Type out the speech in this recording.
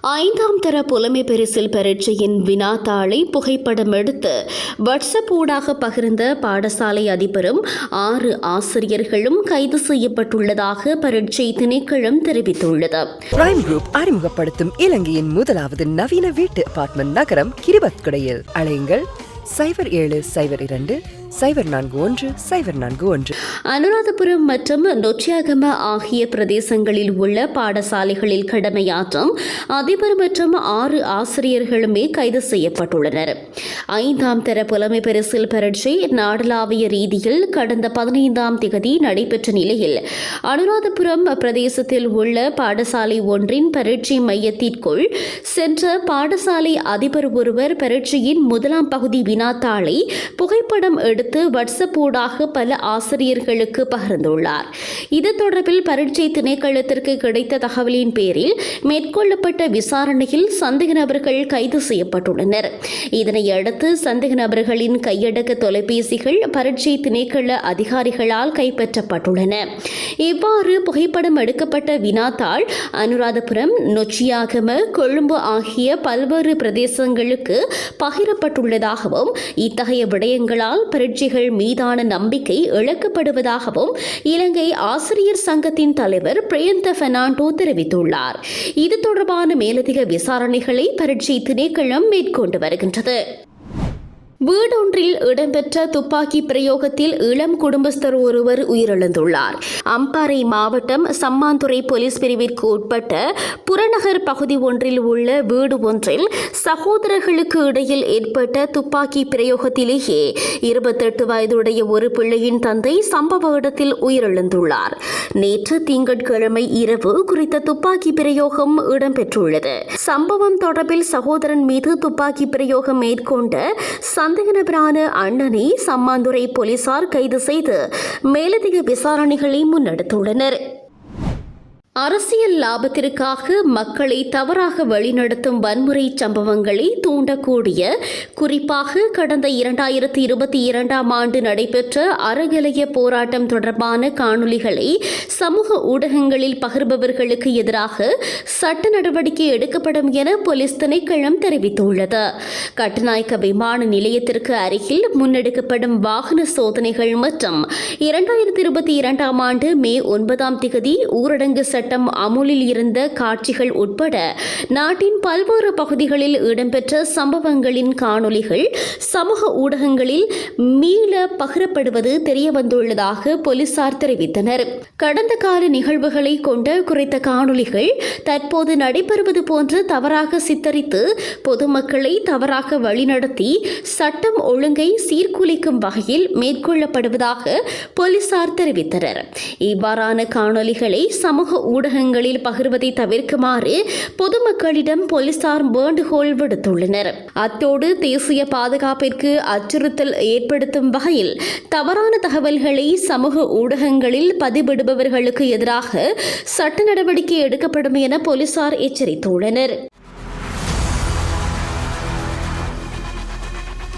ஐந்தாம் தர புலமை பரிசில் பரீட்சையின் வினாத்தாளை புகைப்படம் எடுத்து வாட்ஸ்அப் ஊடாக பகிர்ந்த பாடசாலை அதிபரும் ஆறு ஆசிரியர்களும் கைது செய்யப்பட்டுள்ளதாக பரீட்சை திணைக்களம் தெரிவித்துள்ளது. பிரைம் குரூப் அறிமுகப்படுத்தும் இலங்கையின் முதலாவது நவீன வீட்டு அபார்ட்மெண்ட் நகரம் கிரிபத்குடையில். அலையுங்கள். சைபர் ஏழு சைபர் இரண்டு சைபர் நான்கு ஒன்று சைபர் நான்கு ஒன்று. அனுராதபுரம் மற்றும் நொச்சியாகம ஆகிய பிரதேசங்களில் உள்ள பாடசாலைகளில் கடமையாற்றும் அதிபர் மற்றும் ஆறு ஆசிரியர்களுமே கைது செய்யப்பட்டுள்ளனர். ஐந்தாம் தர புலமை பரிசில் பரீட்சை நாடளாவிய ரீதியில் கடந்த பதினைந்தாம் திகதி நடைபெற்ற நிலையில் அனுராதபுரம் பிரதேசத்தில் உள்ள பாடசாலை ஒன்றின் பரீட்சை மையத்திற்குள் சென்ற பாடசாலை அதிபர் ஒருவர் பரீட்சையின் முதலாம் பகுதி வினாத்தாளை புகைப்படம் எடுத்து வாட்ஸ்அப் ஊடாக பல ஆசிரியர்களுக்கு பகிர்ந்துள்ளார். இது தொடர்பில் பரீட்சை திணைக்களத்திற்கு கிடைத்த தகவலின் பேரில் மேற்கொள்ளப்பட்ட விசாரணையில் சந்தேக நபர்கள் கைது செய்யப்பட்டுள்ளனர். இதனையடுத்து சந்தேக நபர்களின் கையடக்க தொலைபேசிகள் பரீட்சை திணைக்கள அதிகாரிகளால் கைப்பற்றப்பட்டுள்ளன. இவ்வாறு புகைப்படம் எடுக்கப்பட்ட வினாத்தாள் அனுராதபுரம் நொச்சியாகம கொழும்பு ஆகிய பல்வேறு பிரதேசங்களுக்கு பகிரப்பட்டுள்ளதாகவும் இத்தகைய விடயங்களால் கட்சிகள் மீதான நம்பிக்கை இழக்கப்படுவதாகவும் இலங்கை ஆசிரியர் சங்கத்தின் தலைவர் பிரியந்த பெர்னாண்டோ தெரிவித்துள்ளார். இது தொடர்பான மேலதிக விசாரணைகளை பரீட்சை திணைக்களம் மேற்கொண்டு வருகின்றது. வீடொன்றில் இடம்பெற்ற துப்பாக்கி பிரயோகத்தில் இளம் குடும்பஸ்தர் ஒருவர் உயிரிழந்துள்ளார். அம்பாறை மாவட்டம் சம்மாந்துறை போலீஸ் பிரிவிற்கு உட்பட்ட புறநகர் பகுதி ஒன்றில் உள்ள வீடு ஒன்றில் சகோதரர்களுக்கு இடையில் ஏற்பட்ட துப்பாக்கி பிரயோகத்திலேயே இருபத்தெட்டு வயதுடைய ஒரு பிள்ளையின் தந்தை சம்பவ இடத்தில் உயிரிழந்துள்ளார். நேற்று திங்கட்கிழமை இரவு குறித்த துப்பாக்கி பிரயோகம் இடம்பெற்றுள்ளது. சம்பவம் தொடர்பில் சகோதரன் மீது துப்பாக்கி பிரயோகம் மேற்கொண்ட சந்தேக நபரான அண்ணனை சம்மாந்துறை போலீசார் கைது செய்து மேலதிக விசாரணைகளை முன்னெடுத்துள்ளனர். அரசியல் லாபத்திற்காக மக்களை தவறாக வழிநடத்தும் வன்முறை சம்பவங்களை தூண்டக்கூடிய குறிப்பாக கடந்த இரண்டாயிரத்தி இருபத்தி இரண்டாம் ஆண்டு நடைபெற்ற அறகலைய போராட்டம் தொடர்பான காணொலிகளை சமூக ஊடகங்களில் பகிர்பவர்களுக்கு எதிராக சட்ட நடவடிக்கை எடுக்கப்படும் என போலீஸ் திணைக்களம் தெரிவித்துள்ளது. கட்டுநாயக்க விமான நிலையத்திற்கு அருகில் முன்னெடுக்கப்படும் வாகன சோதனைகள் மற்றும் இரண்டாயிரத்தி இருபத்தி இரண்டாம் ஆண்டு மே ஒன்பதாம் திகதி ஊரடங்கு சட்ட சட்டம் அமுலில் இருந்த காட்சிகள் உட்பட நாட்டின் பல்வேறு பகுதிகளில் இடம்பெற்ற சம்பவங்களின் காணொலிகள் சமூக ஊடகங்களில் மீள பகிரப்படுவது தெரியவந்துள்ளதாக போலீசார் தெரிவித்தனர். கடந்த கால நிகழ்வுகளை கொண்ட குறித்த காணொலிகள் தற்போது நடைபெறுவது போன்று தவறாக சித்தரித்து பொதுமக்களை தவறாக வழிநடத்தி சட்டம் ஒழுங்கை சீர்குலைக்கும் வகையில் மேற்கொள்ளப்படுவதாக போலீசார் தெரிவித்தனர். இவ்வாறான காணொலிகளை சமூக ஊடகங்களில் பகிர்வதை தவிர்க்குமாறு பொதுமக்களிடம் போலீசார் வேண்டுகோள் விடுத்துள்ளனர். அத்தோடு தேசிய பாதுகாப்பிற்கு அச்சுறுத்தல் ஏற்படுத்தும் வகையில் தவறான தகவல்களை சமூக ஊடகங்களில் பதிவிடுபவர்களுக்கு எதிராக சட்ட நடவடிக்கை எடுக்கப்படும் என போலீசார் எச்சரித்துள்ளனர்.